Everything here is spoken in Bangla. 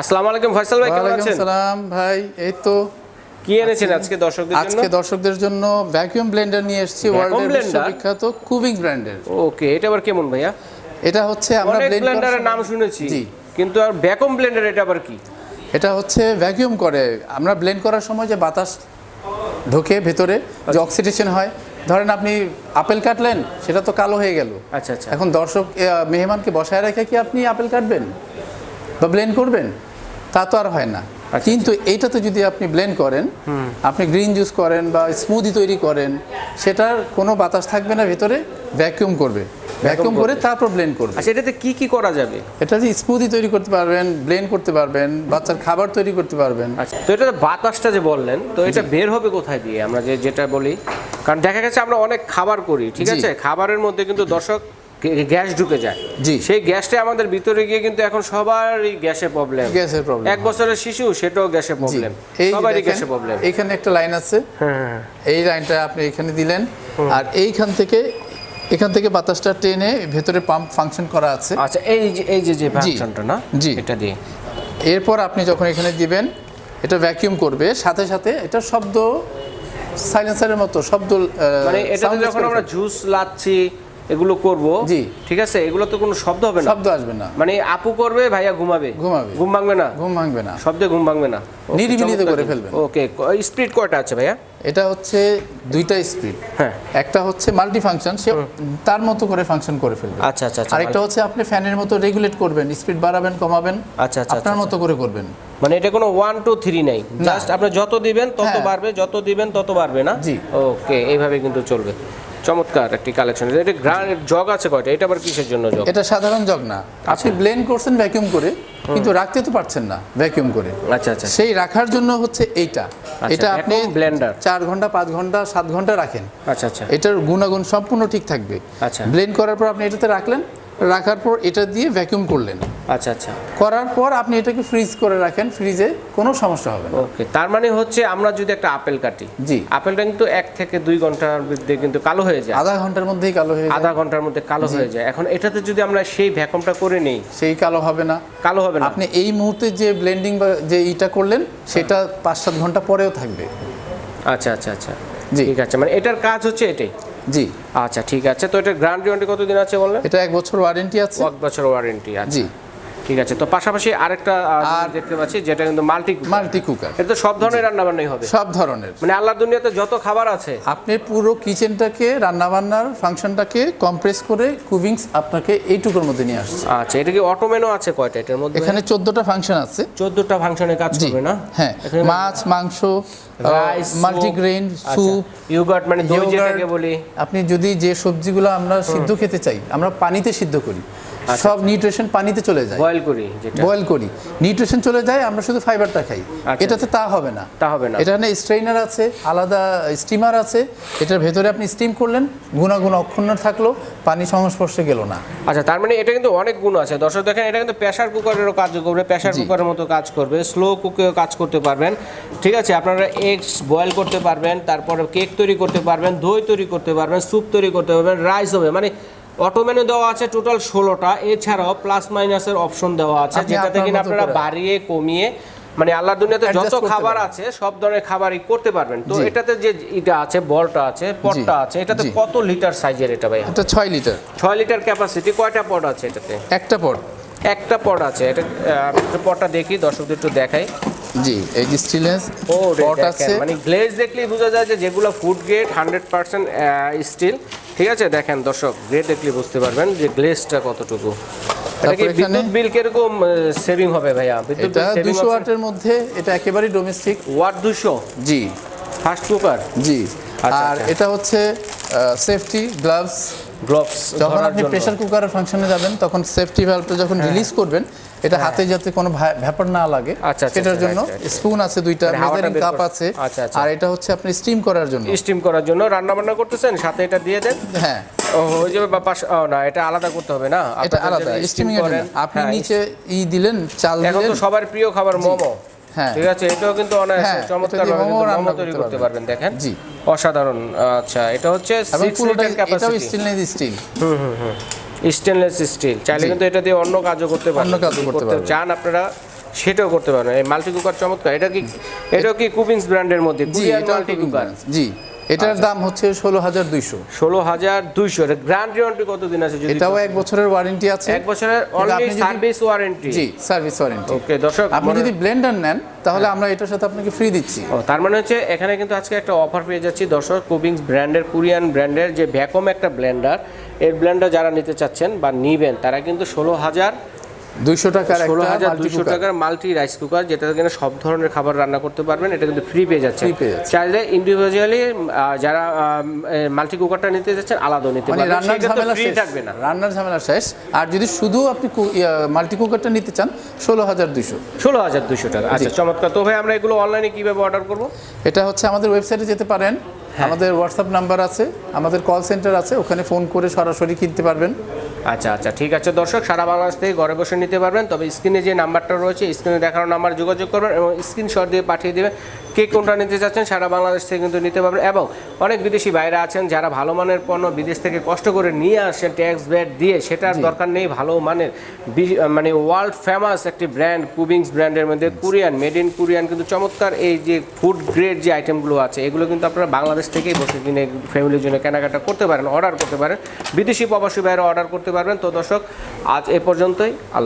আসসালামু আলাইকুম ফয়সাল ভাই কেমন আছেন? সালাম ভাই এই তো কি এনেছেন আজকে দর্শকদের জন্য? আজকে দর্শকদের জন্য ভ্যাকুয়াম ব্লেন্ডার নিয়ে এসেছি ওয়ার্ল্ডের? বিশ্ববিখ্যাত কুবিং ব্র্যান্ডের ওকে এটা আবার কেমন ভাইয়া? এটা হচ্ছে আমরা ব্লেন্ডারের নাম শুনেছি। কিন্তু আর ভ্যাকুম ব্লেন্ডার এটা আবার কি? এটা হচ্ছে ভ্যাকুয়াম করে। আমরা ব্লেন্ড করার সময় যে বাতাস ঢোকে ভেতরে আচ্ছা। যে অক্সিডেশন হয় ধরেন আপনি আপেল কাটলেন সেটা তো কালো হয়ে গেল। আচ্ছা আচ্ছা। এখন দর্শক মেহমানকে বসায় রেখে কি আপনি আপেল কাটবেন? বা ব্লেন্ড করবেন? তা তো আর হয় না। আচ্ছা, কিন্তু এইটাতে যদি আপনি ব্লেন্ড করেন আপনি গ্রিন জুস করেন বা স্মুদি তৈরি করেন সেটার কোনো বাতাস থাকবে না ভেতরে ভ্যাকুয়াম করবে। ভ্যাকুয়াম করে তারপর ব্লেন্ড করবে। আচ্ছা এটাতে কি কি করা যাবে? এটা যে স্মুদি তৈরি করতে পারবেন ব্লেন্ড করতে পারবেন বাচ্চার খাবার তৈরি করতে পারবেন। আচ্ছা তো এটা বাতাসটা যে বললেন তো এটা বের হবে কোথায় দিয়ে? আমরা যে যেটা বলি কারণ দেখা গেছে আমরা অনেক খাবার করি ঠিক আছে? খাবারের মধ্যে কিন্তু দর্শক গ্যাস ঢুকে যায়। জি। সেই গ্যাসটা আমাদের ভিতরে গিয়ে কিন্তু এখন সবারই গ্যাসের প্রবলেম গ্যাসের প্রবলেম এক বছরের শিশু সেটাও গ্যাসের প্রবলেম সবারই গ্যাসের প্রবলেম এখানে একটা লাইন আছে। হ্যাঁ এই লাইনটা আপনি এখানে দিলেন। আর এইখান থেকে এখান থেকে বাতাসটা টেনে ভেতরে পাম্প ফাংশন করা আছে। আচ্ছা এই যে এই যে যে ফাংশনটা না জি। এটা দিয়ে। এরপর আপনি যখন এখানে দিবেন এটা ভ্যাকিউম করবে। সাথে সাথে এটা শব্দ সাইলেন্সারের মতো শব্দ মানে এটা যখন আমরা জুস লাচ্ছি এগুলো করব। জি। ঠিক আছে? এগুলো তো কোনো শব্দ হবে না। শব্দ আসবে না। মানে আপু করবে ভাইয়া ঘুমাবে। ঘুমাবে। ঘুম ভাঙবে না? ঘুম ভাঙবে না। শব্দে ঘুম ভাঙবে না। নিরিবিলিতে করে ফেলবেন। ওকে স্পিড কয়টা আছে ভাইয়া? এটা হচ্ছে দুইটা স্পিড। হ্যাঁ। একটা হচ্ছে মাল্টি ফাংশন সে তার মতো করে ফাংশন করে ফেলবে আচ্ছা আচ্ছা আচ্ছা আরেকটা হচ্ছে আপনি ফ্যানের মতো রেগুলেট করবেন স্পিড বাড়াবেন কমাবেন আচ্ছা, আচ্ছা, আপনার আচ্ছা, মতো করে করবেন। মানে এটা কোনো ওয়ান টু থ্রি নাই। জাস্ট আপনি যত দিবেন তত হ্যাঁ। বাড়বে যত দিবেন তত বাড়বে না? জি। ওকে এইভাবে কিন্তু চলবে। চমৎকার একটি কালেকশন এটা গ্রান জগ আছে কয়টা? এটা আবার কিসের জন্য জগ এটা সাধারণ জগ না। আচ্ছা। আপনি ব্লেন্ড করছেন ভ্যাকিউম করে কিন্তু রাখতে তো পারছেন না ভ্যাকিউম করে। আচ্ছা আচ্ছা। সেই রাখার জন্য হচ্ছে এইটা। এটা আপনি ব্লেন্ডার চার ঘণ্টা পাঁচ ঘণ্টা সাত ঘণ্টা রাখেন। আচ্ছা আচ্ছা। এটার গুণাগুণ সম্পূর্ণ ঠিক থাকবে। আচ্ছা। ব্লেন্ড করার পর আপনি এটাতে রাখলেন রাখার পর এটা দিয়ে ভ্যাকিউম করলেন। আচ্ছা আচ্ছা। করার পর আপনি এটাকে ফ্রিজ করে রাখেন ফ্রিজে কোনো সমস্যা হবে না। ওকে তার মানে হচ্ছে আমরা যদি একটা আপেল কাটি জি। আপেলটা কিন্তু এক থেকে দুই ঘণ্টার মধ্যে কিন্তু কালো হয়ে যায়। আধা ঘণ্টার মধ্যেই কালো হয়ে যায়। আধা ঘণ্টার মধ্যে কালো হয়ে যায়। এখন এটাতে যদি আমরা সেই ভ্যাকুমটা করে নেই সেই কালো হবে না। কালো হবে না। আপনি এই মুহূর্তে যে ব্লেন্ডিং বা যে ইটা করলেন সেটা পাঁচ সাত ঘণ্টা পরেও থাকবে। আচ্ছা আচ্ছা আচ্ছা। জি। ঠিক আছে মানে এটার কাজ হচ্ছে এটাই। জি। আচ্ছা ঠিক আছে। তো এটা গ্যারান্টি ওয়ারেন্টি কতদিন আছে বললেন? এটা এক বছর ওয়ারেন্টি আছে। এক বছর ওয়ারেন্টি আছে। জি। ঠিক আছে তো পাশাপাশি আরেকটা আর- দেখতে পাচ্ছি যেটা কিন্তু মাল্টি মাল্টি কুকার এটা তো সব ধরনের রান্না বান্নাই হবে। সব ধরনের। মানে আল্লাহর দুনিয়াতে যত খাবার আছে। আপনি পুরো কিচেনটাকে রান্নাবান্নার ফাংশনটাকে কম্প্রেস করে কুভিংস আপনাকে এইটুকুর মধ্যে নিয়ে আসছে। আচ্ছা এটা কি অটোমেনও আছে কয়টা? এটার মধ্যে এখানে চোদ্দটা ফাংশন আছে। চোদ্দটা ফাংশনে কাজ করবে না? হ্যাঁ। মাছ মাংস রাইস মাল্টিগ্রেন স্যুপ ইউগার্ট মানে দই যেটাকে বলি। আপনি যদি যে সবজিগুলো আমরা সিদ্ধ খেতে চাই আমরা পানিতে সিদ্ধ করি সব নিউট্রিশন পানিতে চলে যায়। বয়েল করি যেটা। বয়েল করি। নিউট্রিশন চলে যায় আমরা শুধু ফাইবারটা খাই। আচ্ছা। এটাতে তা হবে না। তা হবে না। এখানে স্ট্রেইনার আছে আলাদা স্টিমার আছে। এটার ভেতরে আপনি স্টিম করলেন গুণাগুণ অক্ষুণ্ণ থাকল পানি সংস্পর্শে গেল না। আচ্ছা তার মানে এটা কিন্তু অনেক গুণ আছে। দর্শক দেখেন এটা কিন্তু প্রেশার কুকারেরও কাজ করবে প্রেশার কুকারের মতো কাজ করবে স্লো কুকেও কাজ করতে পারবেন। ঠিক আছে আপনারা এগস বয়েল করতে পারবেন তারপরে কেক তৈরি করতে পারবেন দই তৈরি করতে পারবেন স্যুপ তৈরি করতে পারবেন রাইস হবে। মানে অটোমেনু দেওয়া আছে টোটাল ষোলোটা। এছাড়াও প্লাস মাইনাসের অপশন দেওয়া আছে যেটাতে কিনা আপনারা বাড়িয়ে কমিয়ে মানে আল্লাহ দুনিয়াতে যত খাবার আছে সব ধরনের খাবারই করতে পারবেন। তো এটাতে যে এটা আছে বলটা আছে পটটা আছে এটাতে কত লিটার সাইজের এটা ভাই এটা ছয় লিটার ছয় লিটার ক্যাপাসিটি কয়টা পট আছে এটাতে? একটা পট। একটা পট আছে। এটা পটটা দেখি দর্শকদের একটু দেখাই। জি এই যে স্টিলেন্স ও রে, পট আছে। মানে গ্লেজ দেখলেই বোঝা যায় যে যেগুলো food grade hundred percent steel ঠিক আছে দেখেন দর্শক গ্রেট দেখলে বুঝতে পারবেন যে গ্লেসটা কতটুকু। বিদ্যুৎ বিল কীরকম সেভিং হবে ভাইয়া? বিদ্যুৎ এটা ওয়াটের মধ্যে এটা ডোমেস্টিক ওয়াট জি। ফাস্ট কুকার জি। আচ্ছা, আর আচ্ছা। এটা হচ্ছে সেফটি গ্লাভস গ্লোভস যখন আপনি প্রেসার কুকারের ফাংশনে যাবেন তখন সেফটি ভ্যালভটা যখন রিলিজ করবেন এটা হাতে যাতে কোনো ভ্যাপার না লাগে হ্যাঁ। আচ্ছা, আচ্ছা, সেটার আচ্ছা, জন্য. স্পুন আছে দুইটা মানে মেজারিং কাপ আছে। আর এটা হচ্ছে আপনি স্টিম করার জন্য। স্টিম করার জন্য রান্না বান্না করতেছেন? সাথে এটা দিয়ে দেন? হ্যাঁ। ও হয়ে যাবে বা পাশ না এটা আলাদা করতে হবে না। এটা আলাদা স্টিমিং এর আপনি হ্যাঁ, নিচে ই দিলেন চাল এখন তো সবার প্রিয় খাবার মোমো। হ্যাঁ ঠিক আছে এটাও কিন্তু হ্যাঁ, চমৎকার ভাবে মোমো কিন্তু রান্না মোমো তৈরি করতে করতে পারবেন দেখেন। জি। অসাধারণ আচ্ছা এটা হচ্ছে 6 litre capacity stainless steel stainless steel চাইলে কিন্তু এটা দিয়ে অন্য কাজও করতে পারবেন। অন্য কাজও করতে পারবেন। চান আপনারা সেটাও করতে পারবেন। এই মাল্টি কুকার চমৎকার। এটা কি এটাও কি কুপিংস ব্র্যান্ডের মধ্যে? জি মাল্টি কুকার জি। এটার দাম হচ্ছে ষোলো হাজার দুইশো। ষোলো হাজার দুইশো। গ্র্যান্ড ওয়ারেন্টি কতদিন আছে যদি এটাও এক বছরের ওয়ারেন্টি আছে। এক বছরের অনলি সার্ভিস ওয়ারেন্টি জি সার্ভিস ওয়ারেন্টি ওকে দর্শক আপনি যদি ব্লেন্ডার নেন তাহলে আমরা এটার সাথে আপনাকে ফ্রি দিচ্ছি। ও তার মানে হচ্ছে এখানে কিন্তু আজকে একটা অফার পেয়ে যাচ্ছি। দর্শক কুবিংস ব্র্যান্ডের কোরিয়ান ব্র্যান্ডের যে ভ্যাকম একটা ব্লেন্ডার এর ব্লেন্ডার যারা নিতে চাচ্ছেন বা নিবেন তারা কিন্তু ষোলো হাজার দুইশো টাকার ষোলো হাজার দুশো টাকার মাল্টি রাইস কুকার যেটা কিনা সব ধরনের খাবার রান্না করতে পারবেন এটা কিন্তু ফ্রি পেয়ে যাচ্ছে। চাইলে ইন্ডিভিজুয়ালি যারা মাল্টি কুকারটা নিতে যাচ্ছেন আলাদা নিতে মানে পারবেন। রান্নার ঝামেলা শেষ। থাকবে না। রান্নার ঝামেলা শেষ। আর যদি শুধু আপনি মাল্টি কুকারটা নিতে চান ষোলো হাজার দুইশো। ষোলো হাজার দুশো টাকা। আচ্ছা চমৎকার। তো ভাই আমরা এগুলো অনলাইনে কীভাবে অর্ডার করব? এটা হচ্ছে আমাদের ওয়েবসাইটে যেতে পারেন। আমাদের হোয়াটসঅ্যাপ নাম্বার আছে আমাদের কল সেন্টার আছে ওখানে ফোন করে সরাসরি কিনতে পারবেন। আচ্ছা আচ্ছা ঠিক আছে দর্শক সারা বাংলাদেশ থেকে ঘরে বসে নিতে পারবেন। তবে স্ক্রিনে যে নাম্বারটা রয়েছে স্ক্রিনে দেখানো নাম্বার যোগাযোগ করবেন এবং স্ক্রিনশট দিয়ে পাঠিয়ে দেবেন। কে কোনটা নিতে চাচ্ছেন সারা বাংলাদেশ থেকে কিন্তু নিতে পারবেন। এবং অনেক বিদেশি বাইরে আছেন যারা ভালো মানের পণ্য বিদেশ থেকে কষ্ট করে নিয়ে আসেন ট্যাক্স ব্যাট দিয়ে সেটার দরকার নেই ভালো মানের। মানে ওয়ার্ল্ড ফেমাস একটি ব্র্যান্ড কুবিংস ব্র্যান্ডের মধ্যে কোরিয়ান মেড ইন কোরিয়ান কিন্তু চমৎকার এই যে ফুড গ্রেড যে আইটেমগুলো আছে এগুলো কিন্তু আপনারা বাংলাদেশ থেকেই বসে কিনে ফ্যামিলির জন্য কেনাকাটা করতে পারেন অর্ডার করতে পারেন। বিদেশি প্রবাসী বাইরে অর্ডার করতে পারবেন। তো দর্শক আজ এ পর্যন্তই। আল্লাহ